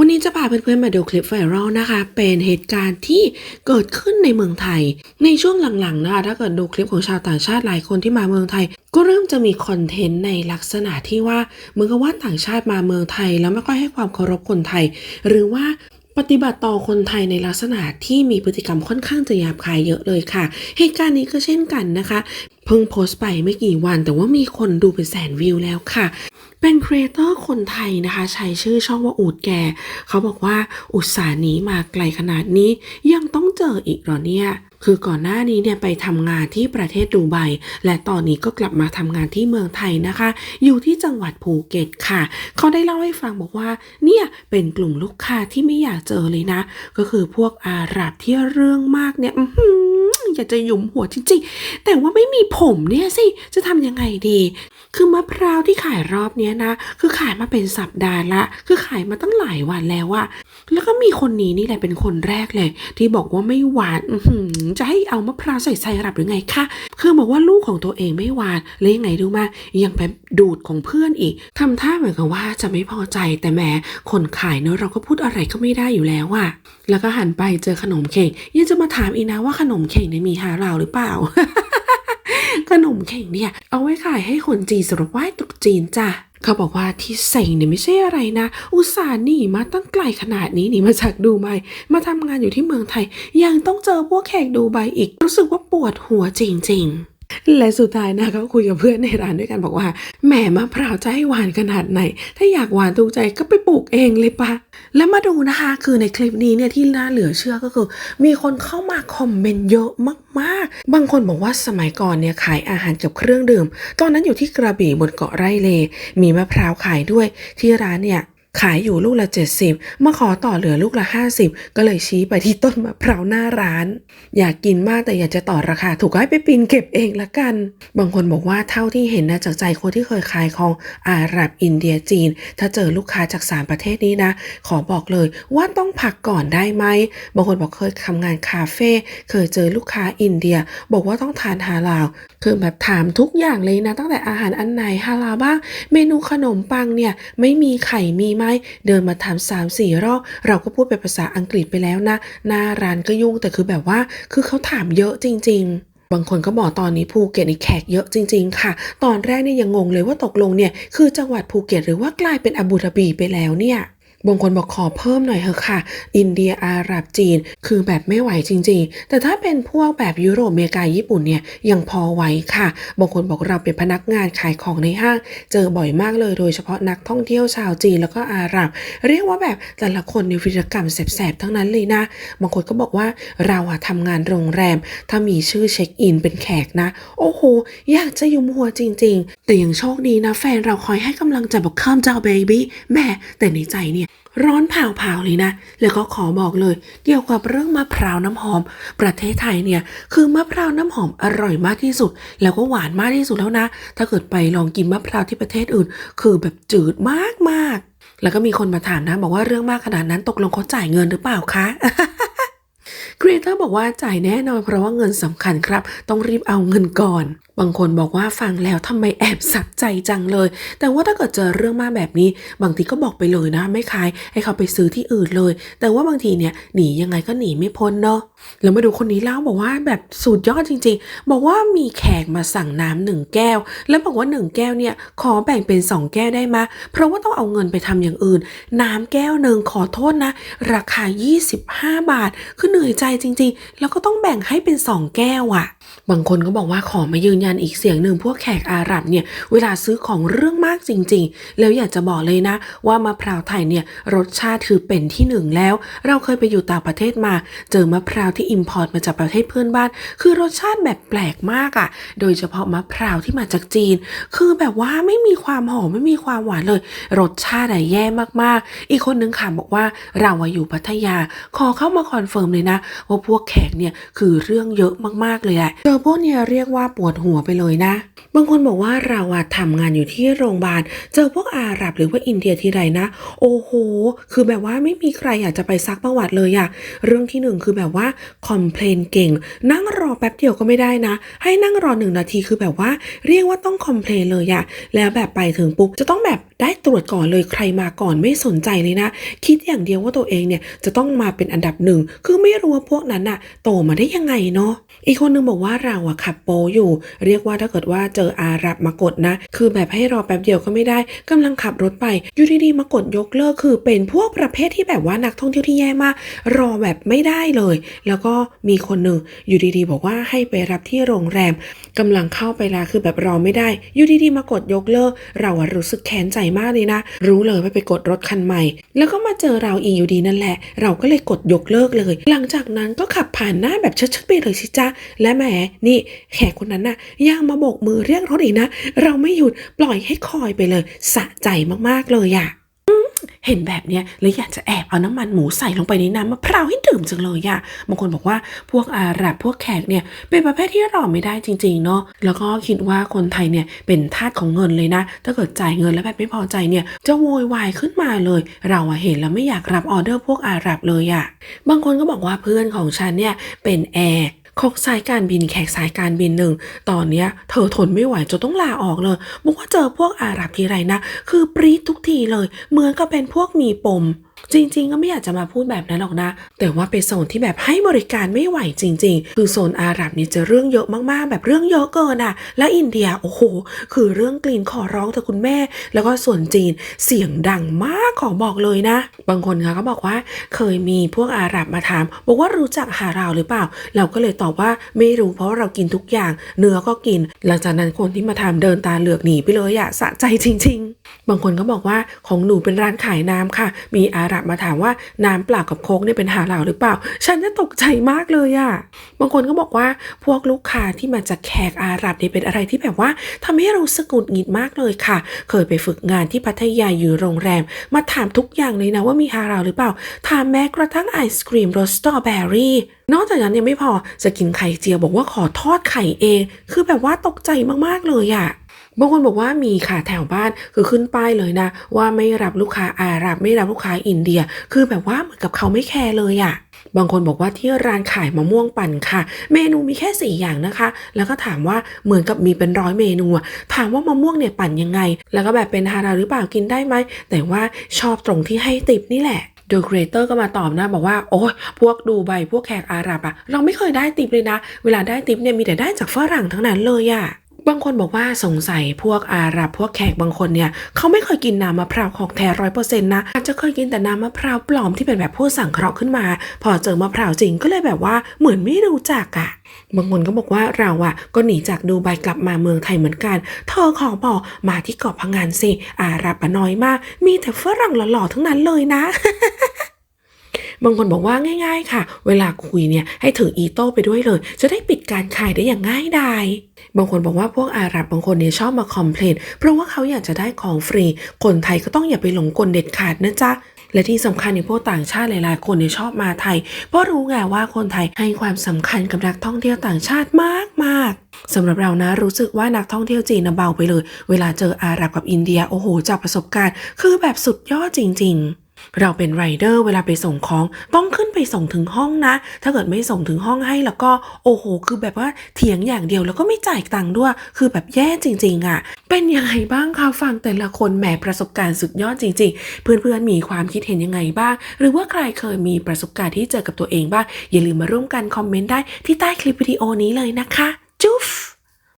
วันนี้จะพาเพื่อนๆมาดูคลิปไวรัลนะคะ เป็นเหตุการณ์ที่เกิดขึ้นในเมืองไทย ในช่วงหลังๆนะคะ ถ้าเกิดดูคลิปของชาวต่างชาติหลายคนที่มาเมืองไทย ก็เริ่มจะมีคอนเทนต์ในลักษณะที่ว่าเหมือนกับว่าต่างชาติมาเมืองไทย แล้วไม่ค่อยให้ความเคารพคนไทย หรือว่า ปฏิบัติต่อคนไทยในลักษณะที่มีพฤติกรรมค่อนข้างจะหยาบคายเยอะเลยค่ะ เหตุการณ์นี้ก็เช่นกันนะคะ เพิ่งโพสต์ไปไม่กี่วันแต่ว่ามีคนดูเป็นแสนวิวแล้วค่ะเป็นครีเอเตอร์คนไทยนะคะใช้ชื่อช่องว่าอูดแก เขาบอกว่าอุตสาห์นี้มาไกลขนาดนี้ยังต้อง เจออีกหรอเนี่ย คือก่อนหน้านี้เนี่ยไปทำงานที่ประเทศดูไบและตอนนี้ก็กลับมาทำงานที่เมืองไทยนะคะ อยู่ที่จังหวัดภูเก็ตค่ะ เขาได้เล่าให้ฟังบอกว่า เนี่ยเป็นกลุ่มลูกค้าที่ไม่อยากเจอเลยนะ ก็คือพวกอาหรับที่เรื่องมากเนี่ย อยากจะหยุมหัวจริงๆ แต่ว่าไม่มีผมเนี่ยสิ จะทำยังไงดี คือมะพร้าวที่ขายรอบเนี้ยนะ คือขายมาเป็นสัปดาห์ละ คือขายมาตั้งหลายวันแล้วอะแล้วก็มีคนนี้นี่แหละเป็นคนแรกเลย ที่บอกว่าไม่หวานจะให้เอามะพร้าวใส่ไซรัปหรือไงคะคือบอกว่าลูกของตัวเองไม่หวานแล้วยังไงดูมายังไปดูดของเพื่อนอีกทำท่าเหมือนกับว่าจะไม่พอใจแต่แหมคนขายเนอะเราก็พูดอะไรก็ไม่ได้อยู่แล้วอะแล้วก็หันไปเจอขนมเค้กยังจะมาถามอีกนะว่าขนมเค้กเนี่ยมีฮาลาหรือเปล่า ขนมเข่งเนี่ย เอาไว้ขายให้คนจีนสำหรับไหว้ตรุษจีนจ้ะเขาบอกว่าที่เซ็งเนี่ยไม่ใช่อะไรนะ อุตส่าห์หนีมาตั้งไกลขนาดนี้หนีมาจากดูไบมาทำงานอยู่ที่เมืองไทย ยังต้องเจอพวกแขกดูไบอีก รู้สึกว่าปวดหัวจริง ๆ และสุดท้ายนะก็คุยกับเพื่อนในร้านด้วยกันบอกว่าแหมมะพร้าวจะให้หวานขนาดไหน ถ้าอยากหวานถูกใจก็ไปปลูกเองเลยปะแล้วมาดูนะคะคือในคลิปนี้เนี่ยที่น่าเหลือเชื่อก็คือ มีคนเข้ามาคอมเมนต์เยอะมากๆ บางคนบอกว่าสมัยก่อนเนี่ยขายอาหารกับเครื่องดื่ม ตอนนั้นอยู่ที่กระบี่บนเกาะไร่เล มีมะพร้าวขายด้วยที่ร้านเนี่ย ขายอยู่ลูกละ 70 มาขอต่อเหลือลูกละ 50 ก็เลยชี้ไปที่ต้นมะพร้าวหน้าร้าน อยากกินมากแต่อยากจะต่อราคา ถูกก็ให้ไปปีนเก็บเองละกัน บางคนบอกว่าเท่าที่เห็นนะจากใจคนที่เคยขายของอาหรับอินเดียจีน ถ้าเจอลูกค้าจากสามประเทศนี้นะ ขอบอกเลยว่าต้องพักก่อนได้ไหม บางคนบอกเคยทำงานคาเฟ่เคยเจอลูกค้าอินเดีย บอกว่าต้องทานฮาลาลคือแบบถามทุกอย่างเลยนะ ตั้งแต่อาหารอันไหนฮาลาลบ้างเมนูขนมปังเนี่ยไม่มีไข่มีไหม เดินมาถามสามสี่รอบเราก็พูดเป็นภาษาอังกฤษไปแล้วนะ หน้าร้านก็ยุ่งแต่คือแบบว่า คือเขาถามเยอะจริง ๆบางคนก็บอกตอนนี้ภูเก็ตนี่แขกเยอะจริง ๆ ค่ะ ตอนแรกเนี่ยยังงงเลยว่าตกลงเนี่ยคือจังหวัดภูเก็ตหรือว่ากลายเป็นอาบูดาบีไปแล้วเนี่ย บางคนบอกขอเพิ่มหน่อยเถอะค่ะ อินเดียอาหรับจีน คือแบบไม่ไหวจริง ๆ แต่ถ้าเป็นพวกแบบยุโรปอเมริกาญี่ปุ่นเนี่ยยังพอไหวค่ะ บางคนบอกเราเป็นพนักงานขายของในห้าง เจอบ่อยมากเลยโดยเฉพาะนักท่องเที่ยวชาวจีนแล้วก็อาหรับ เรียกว่าแบบแต่ละคนในวิรกรรมแสบๆทั้งนั้นเลยนะ บางคนก็บอกว่าเราอะทำงานโรงแรม ถ้ามีชื่อเช็คอินเป็นแขกนะ โอ้โห อยากจะยุมหัวจริง ๆ แต่ยังโชคดีนะแฟนเราคอยให้กำลังใจบอกข้ามเจ้าเบบี้แม่แต่ในใจเนี่ยร้อนเผาๆเลยนะ แล้วก็ขอบอกเลย เกี่ยวกับเรื่องมะพร้าวน้ำหอม ประเทศไทยเนี่ยคือมะพร้าวน้ำหอมอร่อยมากที่สุด แล้วก็หวานมากที่สุดแล้วนะ ถ้าเกิดไปลองกินมะพร้าวที่ประเทศอื่น คือแบบจืดมากๆ แล้วก็มีคนมาถามนะ บอกว่าเรื่องมากขนาดนั้นตกลงเขาจ่ายเงินหรือเปล่าคะครีเอเตอร์บอกว่าจ่ายแน่นอนเพราะว่าเงินสำคัญครับ ต้องรีบเอาเงินก่อน บางคนบอกว่าฟังแล้วทำไมแอบสักใจจังเลย แต่ว่าถ้าเกิดเจอเรื่องมากแบบนี้ บางทีก็บอกไปเลยนะ ไม่ขายให้เขาไปซื้อที่อื่นเลย แต่ว่าบางทีเนี่ยหนียังไงก็หนีไม่พ้นเนาะแล้วมาดูคนนี้เล่าบอกว่าแบบสุดยอดจริง ๆ บอกว่ามีแขกมาสั่งน้ำหนึ่งแก้ว แล้วบอกว่าหนึ่งแก้วเนี่ยขอแบ่งเป็นสองแก้วได้ไหมเพราะว่าต้องเอาเงินไปทำอย่างอื่น น้ำแก้วหนึ่งขอโทษนะ ราคา 25 บาท คือเหนื่อยใจจริง ๆ แล้วก็ต้องแบ่งให้เป็น2แก้วอะ่ะ บางคนก็บอกว่าขอมายืนยันอีกเสียงหนึ่งพวกแขกอาหรับเนี่ยเวลาซื้อของเรื่องมากจริง ๆ แล้วอยากจะบอกเลยนะ ว่ามะพร้าวไทยเนี่ยรสชาติคือเป็นที่หนึ่งแล้ว เราเคยไปอยู่ต่างประเทศมา เจอมะพร้าวที่อิมพอร์ตมาจากประเทศเพื่อนบ้าน คือรสชาติแบบแปลกมากอะ่ะ โดยเฉพาะมะพร้าวที่มาจากจีน คือแบบว่าไม่มีความหอมไม่มีความหวานเลย รสชาติอะแย่มากๆ อีกคนนึงค่ะบอกว่าเราอยู่พัทยา ขอเข้ามาคอนเฟิร์มเลยนะว่าพวกแขกเนี่ยคือเรื่องเยอะมากๆเลยแหละเจอพวกเนี้ยเรียกว่าปวดหัวไปเลยนะ บางคนบอกว่าเราอะทำงานอยู่ที่โรงพยาบาล เจอพวกอาหรับหรือว่าอินเดียทีไรนะ โอ้โห คือแบบว่าไม่มีใครอยากจะไปซักประวัติเลยอะเรื่องที่หนึ่งคือแบบว่าคอมเพลนเก่ง นั่งรอแป๊บเดียวก็ไม่ได้นะ ให้นั่งรอหนึ่งนาทีคือแบบว่า เรียกว่าต้องคอมเพลนเลยอะแล้วแบบไปถึงปุ๊บจะต้องแบบได้ตรวจก่อนเลยใครมาก่อนไม่สนใจเลยนะ คิดอย่างเดียวว่าตัวเองเนี่ยจะต้องมาเป็นอันดับหนึ่งคือไม่รู้ว่าพวกนั้นอะโตมาได้ยังไงเนาะอีกคนนึงบอกว่าเราอะขับโปอยู่ เรียกว่าถ้าเกิดว่าเจออาหรับมากดนะ คือแบบให้รอแป๊บเดียวก็ไม่ได้กำลังขับรถไปอยู่ดีๆมากดยกเลิกคือเป็นพวกประเภทที่แบบว่านักท่องเที่ยวที่แย่มาก รอแบบไม่ได้เลย แล้วก็มีคนหนึ่งอยู่ดีๆ บอกว่าให้ไปรับที่โรงแรมกำลังเข้าไปล้วคือแบบรอไม่ได้อยู่ดีๆมากดยกเลิก เราอะรู้สึกแค้นใจมากเลยนะ รู้เลยว่าไปกดรถคันใหม่ แล้วก็มาเจอเราอีกอยู่ดีนั่นแหละ เราก็เลยกดยกเลิกเลย หลังจากนั้นก็ขับผ่านหน้าแบบเชิดๆไปเลยสิจ้าและแหมนี่แขกคนนั้นน่ะยังมาโบกมือเรียกรถอีกนะ เราไม่หยุดปล่อยให้คอยไปเลย สะใจมากๆเลยอะเห็นแบบเนี้ยเลยอยากจะแอบเอาน้ำมันหมูใส่ลงไปในน้ำมะพร้าวให้ดื่มจังเลยอะบางคนบอกว่าพวกอาหรับพวกแขกเนี่ยเป็นประเภทที่รอไม่ได้จริง ๆ เนาะแล้วก็คิดว่าคนไทยเนี่ยเป็นทาสของเงินเลยนะ ถ้าเกิดจ่ายเงินแล้วแบบไม่พอใจเนี่ยจะโวยวายขึ้นมาเลย เราอะเห็นแล้วไม่อยากรับออเดอร์พวกอาหรับเลยอะบางคนก็บอกว่าเพื่อนของฉันเนี่ยเป็นแอร์ คกสายการบินแขกสายการบินหนึ่ง ตอนเนี้ยเธอทนไม่ไหวจนต้องลาออกเลยบอกว่าเจอพวกอาหรับทีไรนะ คือปรี๊ดทุกทีเลย เหมือนกับเป็นพวกมีปม จริง ๆ ก็ไม่อยากจะมาพูดแบบนั้นหรอกนะ แต่ว่าเป็นโซนที่แบบให้บริการไม่ไหวจริง ๆ คือโซนอาหรับนี่จะเรื่องเยอะมากๆ แบบเรื่องเยอะเกินอะ และอินเดียโอ้โห คือเรื่องกลิ่นขอร้องเธอคุณแม่ แล้วก็ส่วนจีนเสียงดังมากขอบอกเลยนะ บางคนค่ะก็บอกว่าเคยมีพวกอาหรับมาถาม บอกว่ารู้จักฮาราวหรือเปล่า เราก็เลยตอบว่าไม่รู้เพราะาเรากินทุกอย่าง เนื้อก็กิน หลังจากนั้นคนที่มาทำเดินตาเหลือกหนีไปเลยอะสะใจจริง ๆ บางคนก็บอกว่าของหนูเป็นร้านขายน้ำค่ะ มีอาหรับมาถามว่าน้ำเปล่ากับโค้กเนี่ยเป็นฮาราหรือเปล่า ฉันจะตกใจมากเลยอะบางคนก็บอกว่าพวกลูกค้าที่มาจากแขกอาหรับเนี่ยเป็นอะไรที่แบบว่าทำให้เราสะกุดหงิดมากเลยค่ะ เคยไปฝึกงานที่พัทยาอยู่โรงแรม มาถามทุกอย่างเลยนะว่ามีฮาราหรือเปล่า ถามแม้กระทั่งไอศครีมรสสตรอเบอรี่ นอกจากนั้นยังไม่พอจะกินไข่เจียวบอกว่าขอทอดไข่เอง คือแบบว่าตกใจมากๆเลยอะ บางคนบอกว่ามีค่ะแถวบ้านคือขึ้นป้ายเลยนะ ว่าไม่รับลูกค้าอาหรับไม่รับลูกค้าอินเดีย คือแบบว่าเหมือนกับเขาไม่แคร์เลยอะ่ะบางคนบอกว่าที่ร้านขายมะม่วงปั่นค่ะ เมนูมีแค่สี่อย่างนะคะ แล้วก็ถามว่าเหมือนกับมีเป็นร้อยเมนู ถามว่ามะม่วงเนี่ยปั่นยังไง แล้วก็แบบเป็นฮาราหรือเปล่ากินได้ไหม แต่ว่าชอบตรงที่ให้ติปนี่แหละโดยครีเอเตอร์ก็มาตอบนะบอกว่า โอ้ยพวกดูใบพวกแขกอาหรับอะเราไม่เคยได้ติปเลยนะ เวลาได้ติปเนี่ยมีแต่ได้จากฝรั่งทั้งนั้นเลยอะ บางคนบอกว่าสงสัยพวกอาหรับพวกแขกบางคนเนี่ยเขาไม่เคยกินน้ำมะพร้าวของแท้ร้อยเปอร์เซ็นต์นะอาจจะเคยกินแต่น้ำมะพร้าวปลอมที่เป็นแบบพวกสั่งเคราะห์ขึ้นมา พอเจอมะพร้าวจริงก็เลยแบบว่าเหมือนไม่รู้จักอะบางคนก็บอกว่าเราอะก็หนีจากดูไบกลับมาเมืองไทยเหมือนกัน เธอขอบอกมาที่เกาะพังงานสิอาหรับอะน้อยมาก มีแต่ฝรั่งหล่อๆทั้งนั้นเลยนะ บางคนบอกว่าง่าย ๆ ค่ะ เวลาคุยเนี่ยให้ถืออีโต้ไปด้วยเลย จะได้ปิดการขายได้อย่างง่ายดายบางคนบอกว่าพวกอาหรับบางคนเนี่ยชอบมาคอมเพลนเพราะว่าเขาอยากจะได้ของฟรี คนไทยก็ต้องอย่าไปหลงกลเด็ดขาดนะจ๊ะและที่สำคัญในพวกต่างชาติหลายๆ คนเนี่ยชอบมาไทย เพราะรู้ไงว่าคนไทยให้ความสำคัญกับนักท่องเที่ยวต่างชาติมากๆสำหรับเรานะรู้สึกว่านักท่องเที่ยวจีนเบาไปเลย เวลาเจออาหรับกับอินเดียโอ้โหจากประสบการณ์ คือแบบสุดยอดจริง ๆ เราเป็นไรเดอร์เวลาไปส่งของต้องขึ้นไปส่งถึงห้องนะ ถ้าเกิดไม่ส่งถึงห้องให้แล้วก็โอ้โห คือแบบว่าเถียงอย่างเดียวแล้วก็ไม่จ่ายตังค์ด้วย คือแบบแย่จริง ๆอะ่ะ เป็นยังไงบ้างคะฟังแต่ละคนแหมประสบการณ์สุดยอดจริง ๆ เพื่อนๆมีความคิดเห็นยังไงบ้าง หรือว่าใครเคยมีประสบการณ์ที่เจอกับตัวเองบ้างอย่าลืมมาร่วมกันคอมเมนต์ได้ที่ใต้คลิปวิดีโอนี้เลยนะคะ จุ๊บ